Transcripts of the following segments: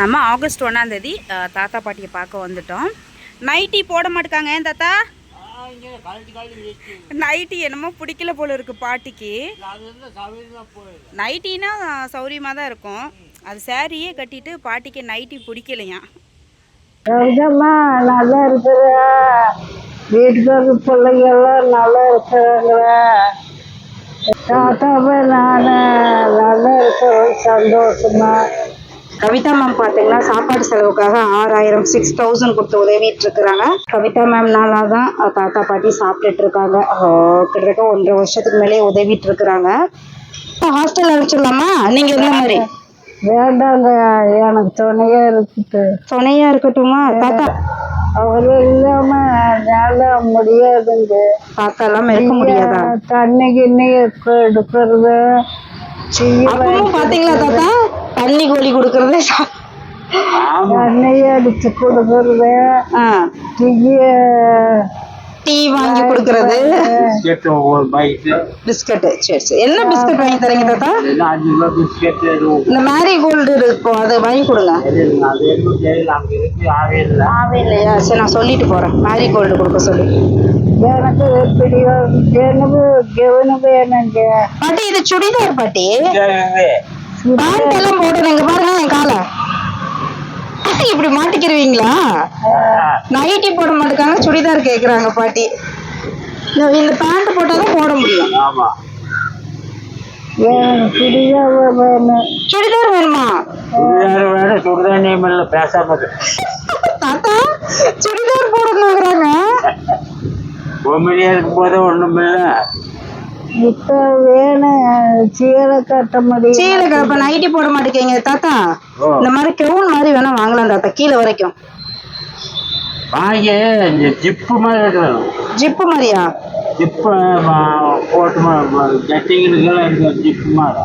நம்ம ஆகஸ்ட் ஒன்றாந்தேதி தாத்தா பாட்டியை பார்க்க வந்துட்டோம். நைட்டி போட மாட்டுக்காங்க ஏன் தாத்தா? நைட்டி என்னமோ பிடிக்கல போல இருக்கு பாட்டிக்கு. நைட்டினா சௌரியமாக தான் இருக்கும். அது சாரியே கட்டிட்டு பாட்டிக்கு நைட்டி பிடிக்கலையா நல்லா இருக்கிற வீட்டுக்கு பிள்ளைங்க எல்லாம் நல்லா இருக்கிறாங்க தாத்தாவே நான் நல்லா இருக்கிறோம் சந்தோஷமா. கவிதா மேம் பார்த்தீங்கன்னா சாப்பாடு செலவுக்காக ஆறாயிரம் சிக்ஸ் தௌசண்ட் கொடுத்து உதவிட்டு இருக்கிறாங்க. கவிதா மேம் நாளாக தான் தாத்தா பாட்டி சாப்பிட்டுட்டு இருக்காங்க. கிட்டத்தட்ட ஒன்றரை வருஷத்துக்கு மேலே உதவிட்டு இருக்கிறாங்க. ஹாஸ்டல் அனுப்பிச்சிடலாமா? நீங்கள் இருந்த மாதிரி? வேண்டாங்க எனக்கு துணையா இருக்குது. துணையா இருக்கட்டுமா? தாத்தா? அவர் இல்லாம என்னால முடியாதுங்க. தாத்தா எல்லாம் இருக்க முடியாதா? தண்ணி கிண்ணி எடுக்கிறது பாத்தீங்களா தாத்தா? தண்ணி கோழி கொடுக்கறதே சா- தண்ணி அடிச்சு கொடுக்கறது ஆ, டீய டீ வாங்கி கொடுக்கறது. பிஸ்கட் சரி சரி. என்ன பிஸ்கட் வாங்கி தரீங்க தாத்தா? இந்த மேரி கோல்டு இருக்கும் அதை வாங்கி கொடுங்க. ஆவே இல்லையா சரி நான் சொல்லிட்டு போறேன். மேரி கோல்டு கொடுக்க சொல்லி. எனக்கு பிடிக்கும் எனக்கு கெவனு வேணுங்க பாட்டி இது சுடிதார் பாட்டி. பேண்ட் எல்லாம் போடணும் இங்க பாருங்க என் காலை. இப்படி மாட்டிக்கிருவீங்களா? நைட்டி போட மாட்டேங்காங்க சுடிதார் கேக்குறாங்க பாட்டி. இந்த- பேண்ட் போட்டாதான் போட முடியும் பிடிக்காம வேணும்? சுடிதார் வேணுமா பேசாம தாத்தா சுடிதார் போடணுங்கிறாங்க. பொம்மையா இருக்கும் போது ஒண்ணும் இல்ல இப்ப வேணும் சீரை கட்ட முடியும் சீலை இப்ப நைட்டி போட மாட்டேங்க தாத்தா. இந்த மாதிரி கவுன் மாதிரி வேணா வாங்கலாம் தாத்தா. கீழே வரைக்கும். வாங்கி ஜிப்பு மாதிரி இருக்கிறது ஜிப்பு மாதிரியா? ஜிப்பு போட்டு ஜிப்பு மாதிரி.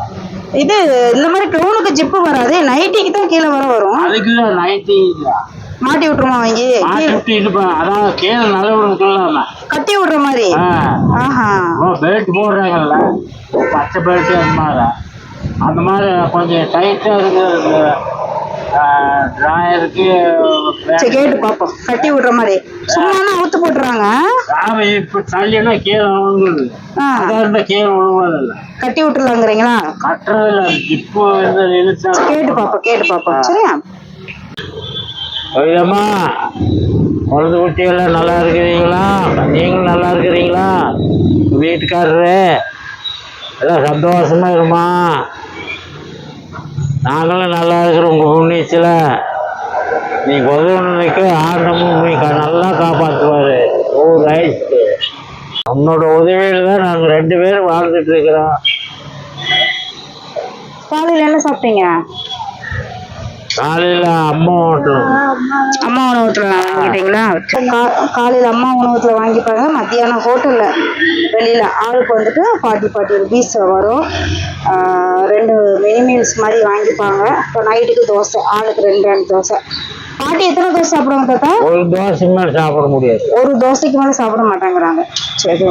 இது இந்த மாதிரி கவுனுக்கு ஜிப்பு வராது. நைட்டிக்கு தான் கீழே வர வரும். அதுக்கு நைட்டி மாட்டி விட்டுருமா வாங்கி? மாட்டி விட்டு அதான் கீழே நல்லவனுக்கு சொல்லாம. கட்டி விடுற மாதிரி? ஆஹா. பெல்ட் போடுறாங்கல்ல. பச்சை பெல்ட் அந்த மாதிரி. அந்த மாதிரி கொஞ்சம் டைட்டாக இருக்கிற ட்ராயருக்கு சரி கேட்டு பாப்போம். கட்டி விடுற மாதிரி. சும்மா அவுத்து போட்டுறாங்க? சாமி இப்போ தள்ளினா கீழே விழுங்குது அதாக இருந்தால் கீழே விழுவதில்லை கட்டி விட்டுலாங்கிறீங்களா கட்டுறதில்ல இப்போ இழுத்தா கேட்டு பாப்போம் கேட்டு பாப்போம். சரியா? கவிதம்மா குழந்தை குட்டியெல்லாம் நல்லா இருக்கிறீங்களா? நீங்களும் நல்லா இருக்கிறீங்களா? வீட்டுக்காரரு எல்லாம் சந்தோஷமா இருமா நாங்களும் நல்லா இருக்கிறோம் உங்கள் புண்ணியத்தில் நீ உதவுனதுக்கு ஆண்டமும் நீ நல்லா காப்பாற்றுவார் ஒவ்வொரு ஆயிடுச்சு. உன்னோட உதவியில் தான் நாங்கள் ரெண்டு பேரும் வாழ்ந்துட்டு இருக்கிறோம். காலையில் என்ன சாப்பிட்டீங்க? காலையில் அம்மா ஓட்டணும் அம்மா உணவகத்துல வாங்கிட்டீங்களா? காலையில அம்மா உணவகத்துல வாங்கிப்பாங்க. மத்தியானம் ஹோட்டல்ல வெளியில ஆளுக்கு வந்துட்டு ஃபார்ட்டி ஃபார்ட்டி ருபீஸ் வரும். ரெண்டு மினி மீல்ஸ் மாதிரி வாங்கிப்பாங்க. இப்போ நைட்டுக்கு தோசை. ஆளுக்கு ரெண்டு ரெண்டு தோசை. பாட்டி எத்தனை தோசை சாப்பிடுவாங்க தாத்தா? ஒரு தோசை மேலே சாப்பிட முடியாது. ஒரு தோசைக்கு மேலே சாப்பிட மாட்டேங்கிறாங்க. சரி.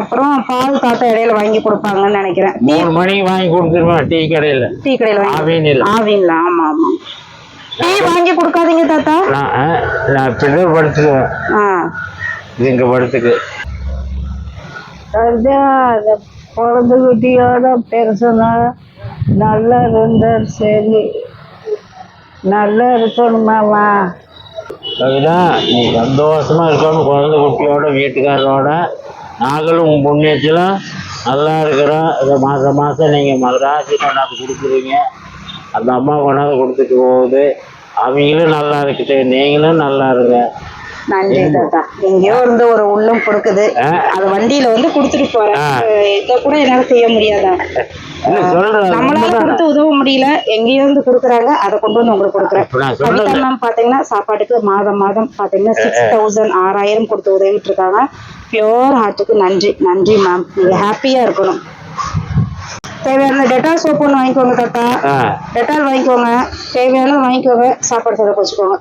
அப்புறம் பால் தாத்தா இடையில வாங்கி கொடுப்பாங்கன்னு நினைக்கிறேன். மூணு மணிக்கு வாங்கி கொடுத்துருவேன் டீ கடையில். டீ கடையில் வாங்கி ஆவினில் ஆவின்ல ஆமா ஆமா. டீ வாங்கி கொடுக்காதீங்க தாத்தா. நான் பின்னர் படுத்துக்குவேன் ஆ. இங்கே படுத்துக்கு. குழந்தை குட்டியோட பெருசுனா நல்லா இருந்தால் சரி. நல்லா இருக்கணுமாமா அதுதான் நீ சந்தோஷமா இருக்கணும் குழந்தை குட்டியோட வீட்டுக்காரரோட நாங்களும் உன் புண்ணியத்தில் நல்லா இருக்கிறோம். இதை மாதம் மாதம் நீங்கள் மகராசி கொண்டாந்து கொடுக்குறீங்க. அந்த அம்மா கொண்டாந்து கொடுத்துட்டு போகுது. அவங்களும் நல்லா இருக்குது. நீங்களும் நல்லா இருங்க. நன்றி தாத்தா. எங்கேயோ இருந்து ஒரு உள்ளம் கொடுக்குது. அது வண்டியில வந்து கொடுத்துட்டு போறேன். இதை கூட என்னால செய்ய முடியாதா? இல்லை சொல்கிறேன் நம்மளால கொடுத்து உதவ முடியல. எங்கேயோ இருந்து கொடுக்குறாங்க அதை கொண்டு வந்து உங்களுக்கு கொடுக்குறேன். கவிதா மேம் பாத்தீங்கன்னா சாப்பாட்டுக்கு மாதம் மாதம் பாத்தீங்கன்னா சிக்ஸ் தௌசண்ட் ஆறாயிரம் கொடுத்து உதவிட்டு இருக்காங்க பியோர் ஹார்ட்டுக்கு நன்றி. நன்றி மேம் நீங்க ஹாப்பியா இருக்கணும். தேவையான டெட்டால் சோப் ஒன்று வாங்கிக்கோங்க தாத்தா. டெட்டால் வாங்கிக்கோங்க. தேவையானது வாங்கிக்கோங்க. சாப்பாடு செலவு வச்சுக்கோங்க